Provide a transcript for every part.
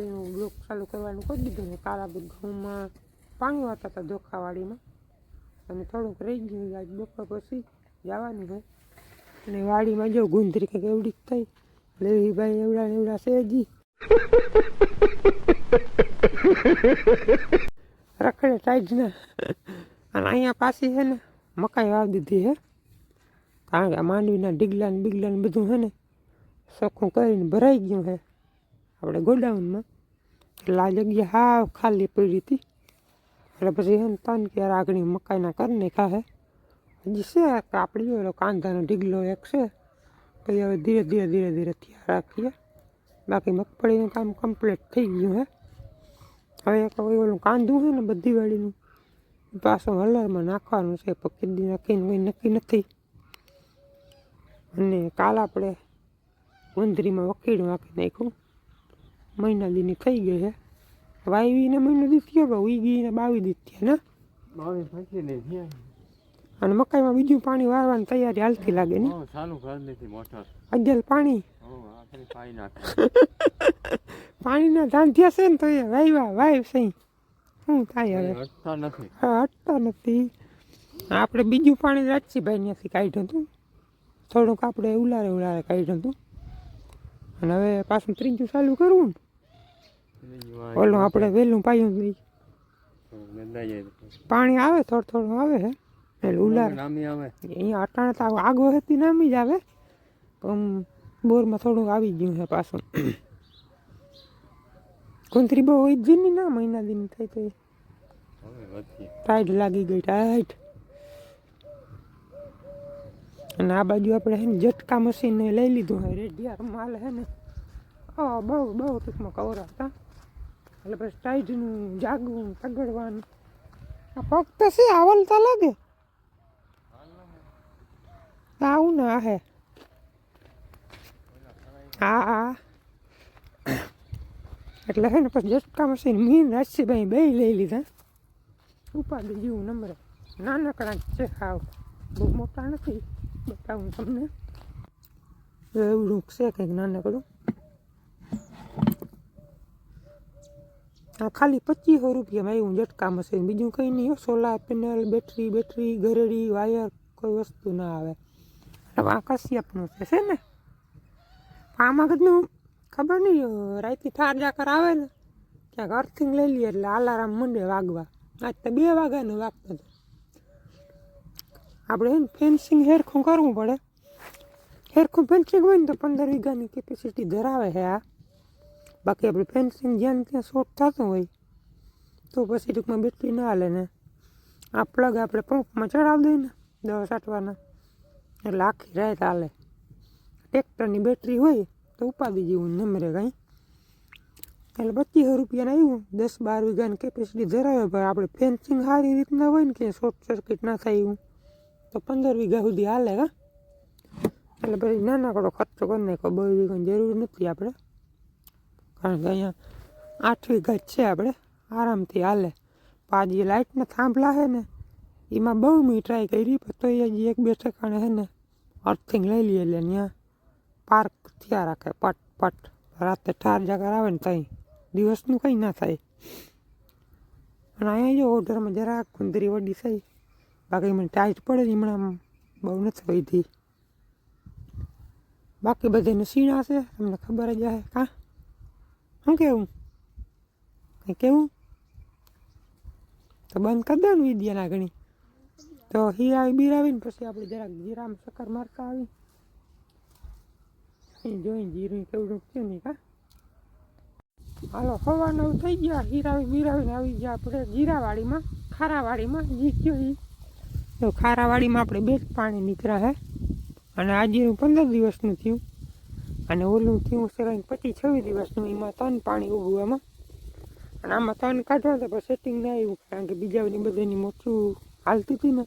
કાલનું બ્લોગ ચાલુ કરવાનું કરી દીધું ને કાળા બધું ઘઉંમાં પાણી વાતા હતા ધોખાવાડીમાં અને થોડુંક રહી ગયું આજ બપોર પછી જવાનું હોય. અને વાડીમાં જો ગુંદરી કંઈક એવડી થઈ. લેવી ભાઈ એવડા ને એવડા સેજી રખડે ટાઈટ ને અને અહીંયા પાછી છે ને મકાઈ વાવી દીધી હે કારણ કે માંડવીના ડીગલા ને બીગલા ને બધું છે ને, ચોખ્ખું કરીને ભરાઈ ગયું છે. આપણે ગોડાઉનમાં. એટલે આ જગ્યા હાવ ખાલી પડી હતી. એટલે પછી એમ તન કે આગળ મકાઈના કરી નાખ્યા છે હજી છે આપણે ઓલો કાંદાનો ઢીગલો એક છે. પછી હવે ધીરે ધીરે ધીરે ધીરે થયા રાખીએ. બાકી મગફળીનું કામ કમ્પ્લીટ થઈ ગયું હે. હવે એક ઓલું કાંદું છે ને બધી વાળીનું પાછું હલરમાં નાખવાનું છે. પણ કીધી નાખીને કંઈ નક્કી નથી. અને કાલ આપણે ગુંદરીમાં વકીડ નાખી નાખ્યું. મહિના દીની થઈ ગઈ છે વાવીને મહિનો દી થયો કે ઉગીને બાવી દી થયા ને? બાવીસ પચીસ ને થયા. અને મકાઈમાં બીજું પાણી વારવાની તૈયારી હાલતી લાગે ને? ચાલુ કરી દીધી મોટર. અજલ પાણી. પાણીના ધાન થયા છે ને તો એ વાયવા વાય સહી શું થાય હવે? હટતા નથી. હા, હટતા નથી. આપણે બીજું પાણી રાજસીભાઈ ત્યાંથી કાઢ્યું હતું. થોડુંક આપણે ઉલારે ઉલારે કાઢ્યું હતું. અને હવે પાછું ત્રીજું ચાલુ કરવું ને? ઓલું આપણે વહેલું પાયું નહીં. તો. પાણી આવે થોડું થોડું આવે હે. એટલે ઉલાર. અહીંયા અટાણે તો આગો હતી નામી જ આવે. પણ બોરમાં થોડુંક આવી ગયું છે પાછું. કુંતરી બહુ હોય જ નહીં ના મહિના દિન થઈ તો ટાઈટ લાગી ગઈ ટાઈટ. અને આ બાજુ આપણે હે ને જટકા મશીન લઈ લીધું હે રેડિયાર માલ હે ને. બહુ બહુ ટૂંકમાં કવરાતા એટલે પછી ટાઈટનું જાગવું પગડવાનું આ પગ તો છે આવલતા લાગે. આવું ના હે હા હા એટલે હે ને પછી ઝટકા મશીન મીન રાજસીભાઈ બે લઈ લીધા. ઉપાધિ જેવું નંબર. નાનકડા છે હાવ. બહુ મોટા નથી. બતાવું તમને. એવું રૂપ છે કંઈક નાનકડું. ખાલી પચીસો રૂપિયામાં એવું ઝટકા હશે બીજું કંઈ નહીં સોલાર પેનલ બેટરી બેટરી ગરેડી વાયર કોઈ વસ્તુ ના આવે. એટલે આ કશ્યપનું છે છે ને? આમાં કદનું ખબર નહીં રાતથી થાર જાકર આવે ને, ક્યાંક અર્થિંગ લઈ લઈએ એટલે અલારામ મંડે વાગવા. આજ તો બે વાગ્યાનું વાગતો હતો આપણે ફેન્સિંગ હેરખું કરવું પડે. હેરખું ફેન્સિંગ હોય ને તો પંદર વીઘાની કેપેસિટી ધરાવે છે આ. બાકી આપણે ફેન્સિંગ જ્યાં ત્યાં શોર્ટ થતું હોય, તો પછી ટૂંકમાં બેટરી ના હાલે ને. આ પ્લગ આપણે પંપમાં ચડાવી દઈએ ને, દવા છાંટવાના, એટલે આખી રાત હાલે. ટ્રેક્ટરની બેટરી હોય, તો ઉપાડી જેવું નમરે કાંઈ. એટલે પચીસો રૂપિયાને આવ્યું દસ બાર વીઘાની કેપેસિટી ધરાવે, પણ આપણે ફેન્સિંગ સારી રીતના હોય ને કે શોર્ટ સર્કિટ ના થાય એવું, તો પંદર વીઘા સુધી હાલે, હા. એટલે પછી નાનકડો ખર્ચો કરી નાખો બહુ વીઘાની જરૂર નથી આપણે. કારણ કે અહીંયા આઠવી ગજ છે આપણે. આરામથી હાલે. પાજી લાઇટના થાંભલા છે ને, એમાં બહુ મેં ટ્રાય કરી, પણ તો એ એક બે ઠેકાણે છે ને, અર્થિંગ લઈ લઈએ એટલે ત્યાં પાર્ક થયા રાખે, પટ પટ. રાતે ઠાર જાગર આવે ને ત્યાં દિવસનું કંઈ ના થાય. અને અહીંયા જો ઓર્ડરમાં જરાક કુંદરી વડી થઈ, બાકી મને ટાઈટ પડે ને હમણાં બહુ નથી વધી બાકી બધાને સીણા છે તમને ખબર જ હશે. કાં? શું કેવું? કંઈ કેવું? તો બંધ કરી દો ને વિદ્યાના લાગણી તો હીરા બીરાવીને પછી આપણે જરાક જીરામાં શક્કર મારતા આવી જોઈને જીરું કેવડું થયું નહીં કા હાલો હવા નવ થઈ ગયા. હીરાવી બીરાવીને આવી ગયા આપણે જીરાવાડીમાં, ખારાવાડીમાં. જી ગયો ઈ. તો ખારાવાડીમાં આપણે બે પાણી નીકળ્યા હે. અને આજે પંદર દિવસનું થયું. અને ઓલું થયું સરાઈને પચીસ છવ્વીસ દિવસનું, એમાં ત્રણ પાણી ઉભું આમાં અને આમાં ત્રણ કાઢવા તો પણ સેટિંગ ના આવ્યું, કારણ કે બીજાની બધાની મોટું હાલતી હતી ને.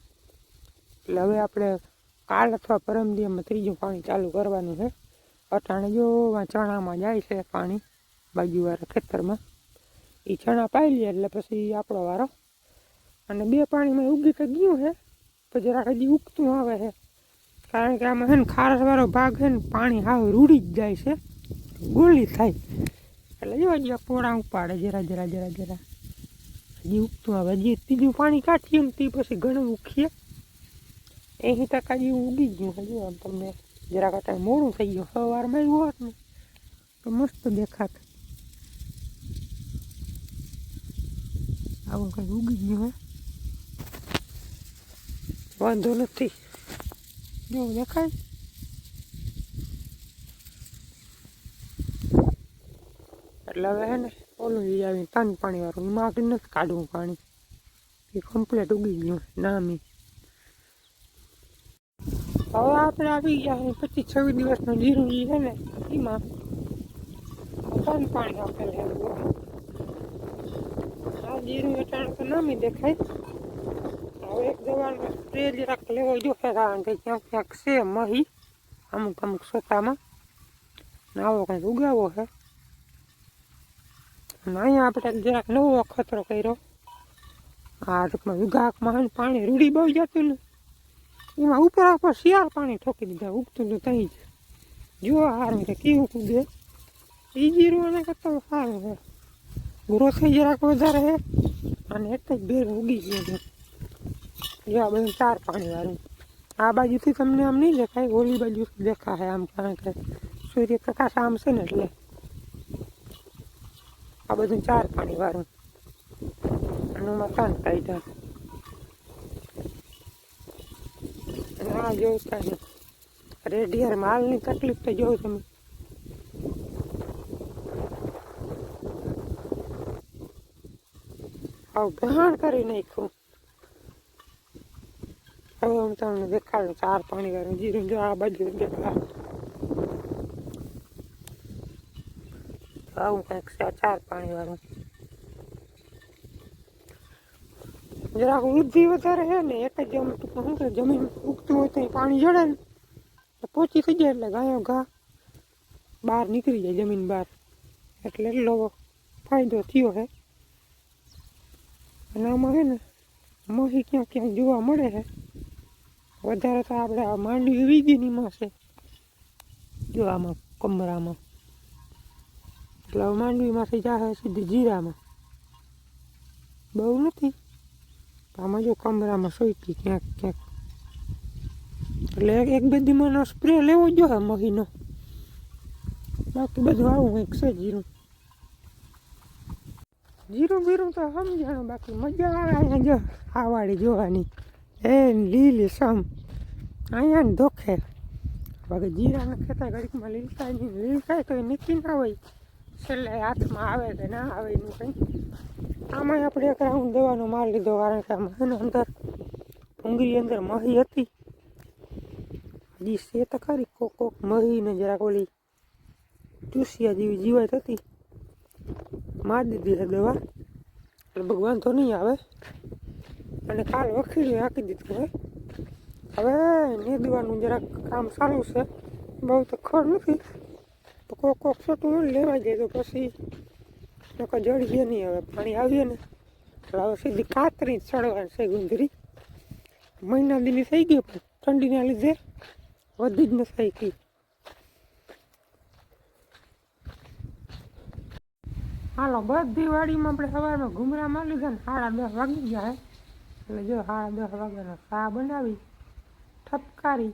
એટલે હવે આપણે કાલ અથવા પરમ દિવસમાં ત્રીજું પાણી ચાલુ કરવાનું છે. અટાણે જો ચણામાં જાય છે પાણી, બાજુવાળા ખેતરમાં. એ ચણા પાઈ લે એટલે પછી આપણો વારો. અને બે પાણીમાં ઉગી તો ગયું છે પછી જરાક હજી ઉગતું આવે છે. કારણ કે આમાં છે ને ખારસવાળો ભાગ છે ને, પાણી હાવ રૂડી જ જાય છે. ગોળી થાય. એટલે જો હજી આ પોળા ઉપાડે જરા જરા જરા જરા. હજી ઉગતું આવે. હજી ત્રીજું પાણી કાઢીએ ને તે પછી ઘણું ઉખીએ. એસી ટકા જેવું ઉગી ગયું. હજુ આમ તમને જરાક અત્યારે મોડું થઈ ગયું. સવારમાં એવું હોત ને, તો મસ્ત દેખાત. આવું કંઈ ઉગી ગયું હે? વાંધો નથી. જો દેખાય એટલે હવે હે ને, ઓલું આવીને તાન પાણી વાળું, એમાં આગળ નથી કાઢવું પાણી. એ કમ્પ્લેટ ઉગી ગયું, નામી. હવે આપણે આવી ગયા પચીસ છવ્વીસ દિવસનો જીરું જી છે ને, એમાં તાન પાણી આપેલ છે. આ જીરું અટાણ તો નામી દેખાય. હવે એક જરાક લેવો જોશે કારણ કે ક્યાંક ક્યાંક છે મહી, અમુક અમુક ને આવો કંઈક ઉગાવો છે. અને અહીંયા આપણે જરાક નવો અખતરો કર્યો. આ ટૂંકમાં વિઘાકમાં પાણી રૂડી બહુ જતું ને. એમાં ઉપર ઉપર શિયાળ પાણી ઠોકી દીધા. ઉગતું તો ત્યાં જ. જો સારું છે, કેવું કૂદે એ જીરું આના કરતાં સારું છે. ગ્રોથ જરાક વધારે છે. અને એક જ બેર ઉગી ગયો જો આ બધું ચાર પાણી વાળું આ બાજુથી તમને આમ નહીં દેખાય ઓલી બાજુ દેખાય આમ કારણ કે સૂર્યપ્રકાશ આમ છે ને એટલે આ બધું ચાર પાણી વાળું અને એમાં ત્રણ કાઢ્યા અને આ જોઉં કાંઈ રેડિયર માલની તકલીફ તો જોઉં તમે આવ ગ્રહણ કરી નાખ્યું હવે તમને દેખાડું, ચાર પાણી વાળું જીરું જો આ બાજુ આવું કંઈક છે, ચાર પાણી વાળું જરાક વૃદ્ધિ વધારે છે ને, એક જ ટૂંકમાં જમીન ઉગતું હોય તો પાણી જડે ને. પોચી થઈ જાય એટલે ગાયો ઘા બહાર નીકળી જાય જમીન બહાર. એટલે એટલો ફાયદો થયો છે. અને આમાં છે ને, મહી ક્યાં ક્યાંક જોવા મળે છે. વધારે તો આપણે આ માંડવી વીજળીમાં છે. જો આમાં, કમરામાં. એટલે માંડવીમાંથી જાહે સીધી જીરામાં. બહુ નથી. આમાં જો કમરામાં સોઈતી ક્યાંક ક્યાંક. એટલે એક એક બે દીમાનો સ્પ્રે લેવો જોઈએ મહીનો. બાકી બધું આવું કંઈક છે જીરું. જીરું, બીરું તો સમજાણું બાકી મજા આવે અહીંયા જો આ વાળી જોવાની. એ લીલી, સમ. અહીંયા ને ધોખે. બાકી જીરાના ખેતા ઘડીકમાં લીલકાય નહીં. લીલકાય તો નીકળી ના હોય. છેલ્લે હાથમાં આવે કે ના આવે એનું કંઈ. આમાં આપણે એક રાઉન્ડ દવાનો માર લીધો, કારણ કે આમાં અંદર ભૂંગળી અંદર મહી હતી. હજી છે તો ખરી, કોક કોક મહીને જરાક ઓલી ચૂસિયા જેવી જીવાત હતી. મારી દીધી છે દવા. એટલે ભગવાન તો નહીં આવે. અને કાલ વખીડી રાખી દીધું હવે હવે નીંદવાનું જરાક કામ સારું છે. બહુ તો ખર નથી. તો કોક કોક છોટું લેવા જાય તો પછી નકર જડીએ નહીં હવે, પાણી આવીએ ને. એટલે હવે સીધી કાતરી જ ચડવાની છે ગુંદરી. મહિના દીની થઈ ગઈ પણ ઠંડીના લીધે વધી જ ન થઈ ગઈ હાલો, બધી વાડીમાં આપણે સવારમાં ઘૂમરામાં લીધા ને સાડા દસ વાગી ગયા એટલે જો સાડા દસ વાગ્યાનો ચા બનાવી, ઠપકારી,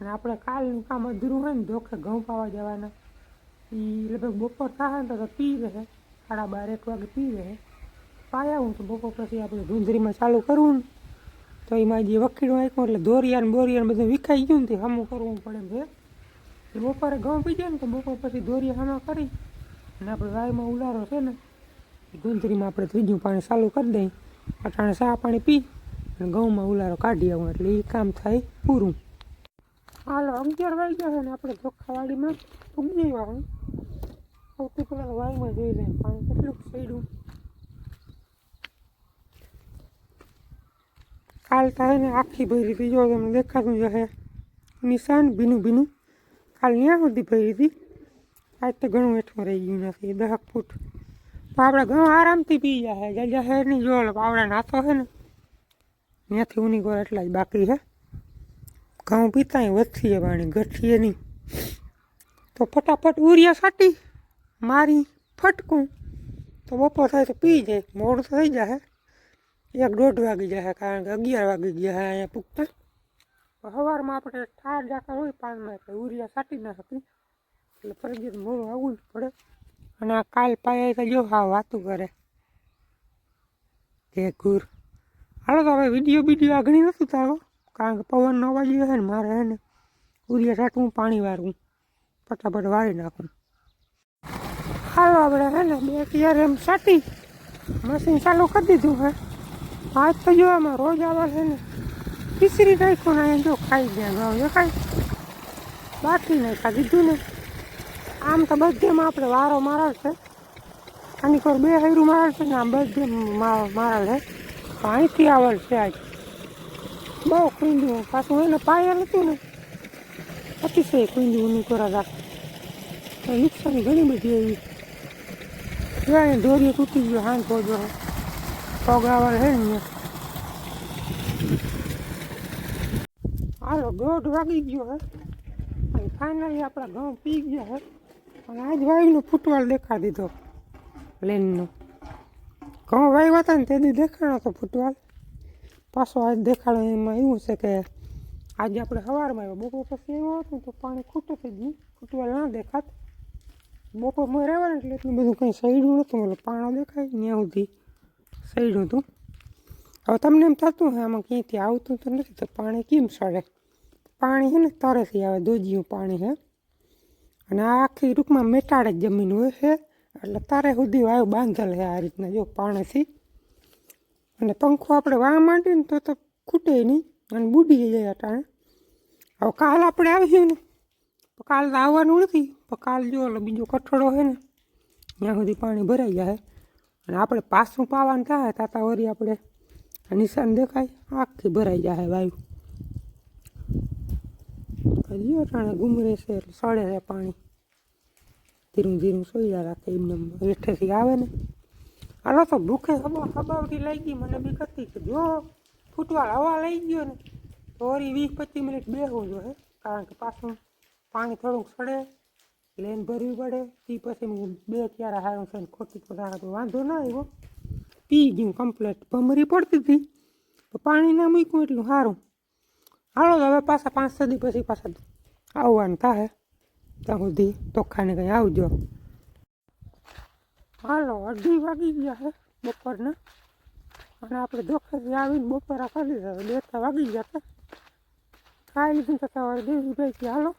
અને આપણે કાલનું કામ અધૂરું હોય ને, ધોખે ઘઉં પાવા જવાના. એ લગભગ બપોર થાય ને તો પી રહે, સાડા બાર, એક વાગે પી રહે. પાયા હું તો બપોર પછી આપણે ધૂંધરીમાં ચાલુ કરવું ને, તો એમાં જે વકીલો આંખ્યું એટલે દોરિયા ને બોરિયા બધું વિખાઈ ગયું ને તે સામું કરવું પડે એટલે બપોરે ઘઉં પી જાય ને તો બપોર પછી દોરિયા સામા કરી, અને આપણે વાયમાં ઉલારો છે ને ગુંદરીમાં આપણે ત્રીજું પાણી ચાલુ કરી દઈએ. અટાણે ચા પાણી પી અને ઘઉંમાં ઉલારો કાઢી આવું એટલે એ કામ થાય પૂરું. હાલો અગિયાર વાગ્યા ગયા ને આપણે ચોખ્ખાવાડીમાં ઉગી વાળું સૌથી પહેલાં વાયુમાં જોઈ લઈએ પાણી કેટલું સડ્યું કાલ થાય ને આખી ભરી હતી, જો તમને દેખાતું હે નિશાન ભીનું ભીનું. કાલ ત્યાં સુધી ભરી હતી? આજ તો ઘણું હેઠું રહી ગયું નથી દહક ફૂટ. તો ઘણો આરામથી પી જાય જાજા નહીં જો આવડા નાતો છે ને, ત્યાંથી ઉની ગોળ એટલા જ બાકી છે. ઘઉં પીતા વધતી છે પાણી ઘટીએ નહીં. તો ફટાફટ ઉરિયા સાટી મારી ફટકું. તો બપોર થાય તો પી જાય. મોડું તો થઈ જાય. એક દોઢ વાગી જાય કારણ કે અગિયાર વાગી ગયા છે અહીંયા પૂગતા. સવારમાં આપણે ઠાર જાતા હોય, પાનમાં એટલે ઉરિયા સાટી ના શકીએ એટલે ફરજિયાત મોડું આવવું જ પડે. અને આ કાલ પાયા તો જો હા વાતું કરે. કે ગુર હાલો તો હવે વીડિયો બીડીયો આગળ નથી તારો કારણ કે પવનનો અવાજ છે ને મારે હે ને ઉરિયા સાટવું પાણી વારવું ફટાફટ વાળી નાખું. હાલો આપણે હે ને બે ક્યારે એમ સાટી મશીન ચાલુ કરી દીધું હે. આજ તો જો આમાં રોજ આવે છે ને. ખીચડી નાખ્યું ને જો ખાઈ ગયા. જો ખાઈ. બાકી નહીં ખાઈ દીધું ને. આમ તો બધેમાં આપણે વારો મારેલ છે. આની પર બે હૈરું મારેલ છે ને આમ બધે મારેલ છે. અહીંથી આવેલ છે આજ. બહુ કુંડ્યું પાછું એને પાયેલ હતું ને, અતિશય કુંડ્યું નહીં કરા રાખે નુકસાન ઘણી બધી એવી. જોઈને દોરી તૂટી ગયો હાથ પહોંચો પગ આવેલ હે ને હાલો દોઢ વાગી ગયો હે. ફાઇનલી આપણા ઘઉં પી ગયા હે. અને આજ વાયુનો ફૂટવાલ દેખાડી દીધો. પ્લેનનો ઘઉં વાવ્યા હતા ને તે દી દેખાડો હતો ફૂટવાલ. પાછો આજ દેખાડો એમાં એવું છે કે આજે આપણે સવારમાં આવ્યો બપોર પછી આવ્યો હતું તો પાણી ખૂટું થઈ ગયું ફૂટવાલ ના દેખાત. બપોર મેં રહેવાનું એટલે એટલું બધું કંઈ સૈડું નહોતું મતલબ પાણો દેખાય ત્યાં સુધી સૈડું હતું. હવે તમને એમ થતું હે આમાં ક્યાંયથી આવતું તો નથી તો પાણી કેમ સડે પાણી છે ને તરેથી આવે દોજીયું પાણી છે અને આખી ટૂંકમાં મેટાડે જ જમીન હોય છે. એટલે તારે સુધી વાયુ બાંધેલ છે આ રીતના જો પાણીથી. અને પંખો આપણે વાહ માંડીએ ને તો તો ખૂટે નહીં અને બુડી જાય અટાણે હવે કાલ આપણે આવીશું ને. તો કાલ તો આવવાનું નથી. પણ કાલ જો એટલે બીજો કઠોળો છે ને, ત્યાં સુધી પાણી ભરાઈ જાય. અને આપણે પાછું પાવાનું થાય, તાતા વળી આપણે નિશાન દેખાય, આખી ભરાઈ જાય વાયુ. હજી અટાણે ગુમરે છે એટલે સડે છે પાણી. ધીરું ધીરું સોયા રાખે એમને હેઠેથી આવે ને. હાલો તો ભૂખે હવા હબાવટી લઈ ગઈ મને બી હતી કે જો ફૂટવાળ હવા લઈ ગયો ને, તો વળી વીસ પચીસ મિનિટ બેસવું જોઈએ કારણ કે પાછું પાણી થોડુંક સડે, લેન ભરવી પડે તે પછી બે ક્યારે હારું છે ખોટી ખોટા વાંધો ના આવ્યો. પી ગયું કમ્પ્લેટ ભમરી પડતી હતી. તો પાણી ના મૂક્યું એટલું સારું હાલો, હવે પાછા પાંચ સદી પછી પાછા આવવાનું થાય ત્યાં સુધી તોખાને કંઈ આવજો. હાલો, અઢી વાગી ગયા છે બપોરના. અને આપણે ધોખેથી આવીને બપોરા ખાલી દીધા બે ત્રણ વાગી ગયા હતા ખાઈ લીધું તો સવારે દેવી ભાઈ કે હાલો.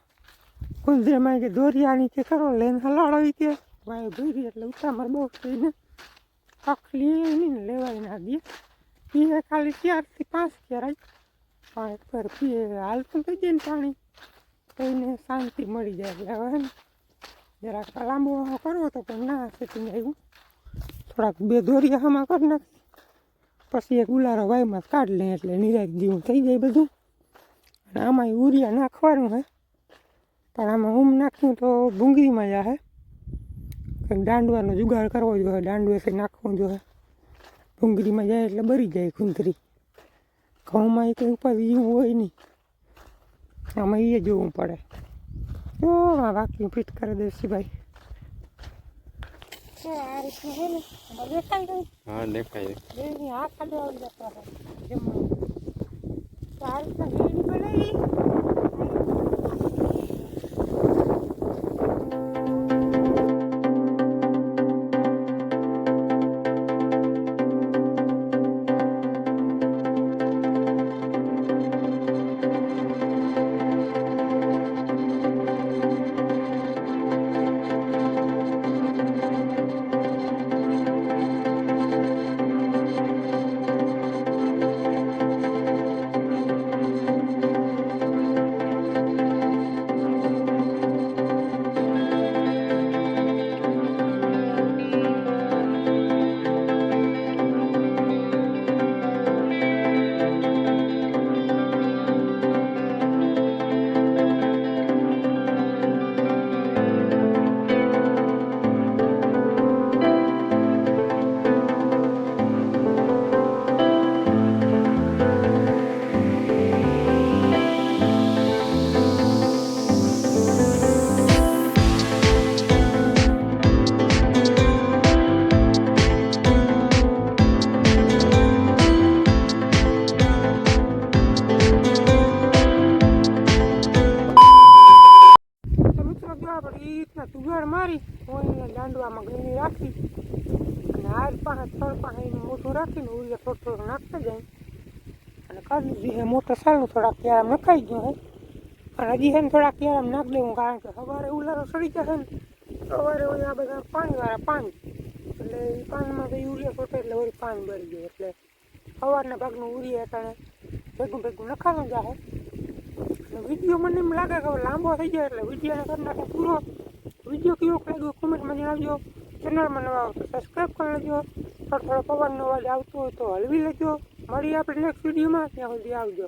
કુંદરીમાં કે દોરિયાની કે કરો લઈને હલાડો કે. ભાઈ ભરી એટલે ઉતામર બહુ થઈને કખલી નહીં ને લેવાય ના દે એ ખાલી ચારથી પાંચ ક્યારાય. પાંચ પર હાલતું થઈ જાય ને પાણી. તો શાંતિ મળી જાય એટલે હવે જરાક લાંબો કરવો તો પણ ના સેટિંગ આવ્યું થોડાક બે દોરિયામાં કરી નાખી. પછી એક ઉલારો વાયમાં કાઢ લે એટલે નિરાક જેવું થઈ જાય બધું. અને આમાં ઉરિયા નાખવાનું હે. પણ આમાં ઊમ નાખ્યું તો ભૂંગળીમાં હે. કંઈક દાંડવાનો જુગાડ કરવો જોઈએ દાંડવેથી નાખવું જોઈએ. ભૂંગળીમાં જાય એટલે બરી જાય ખૂંદરી. ઘઉંમાં એ કંઈ ઉપાધિ એવું હોય નહીં. આમાં એ જોવું પડે. જો આ વાક્યું ફિટ કરી દેશે ભાઈ હા દેખાય આ ખાલી આવી જતા આ રીતના કરી દીધી મોટર સાલું થોડાક ત્યારે નખાઈ ગયો હે. અને હજી હે ને થોડાક ત્યારે નાખી દેવું, કારણ કે સવારે ઉલારો સડી જશે ને, સવારે હોય આ બધા પાણીવાળા પાણી એટલે એ પાણીમાં તો યુરિયા ખોટે એટલે વળી પાણી ભરી ગયું. એટલે સવારના ભાગનું ઉરિયા અટાણે ભેગું ભેગું નખાતું જાય વીડિયો મને એમ લાગે કે લાંબો થઈ જાય એટલે વિડીયોને કરી નાખે પૂરો. વીડિયો કેવો લાગ્યો કોમેન્ટમાં જણાવજો. ચેનલમાં નવા સબસ્ક્રાઈબ કરી લેજો. થોડો થોડો પવનનો અવાજ આવતો હોય તો હલવી લેજો. મળીએ આપણે નેક્સ્ટ વિડીયોમાં ત્યાં સુધી આવજો.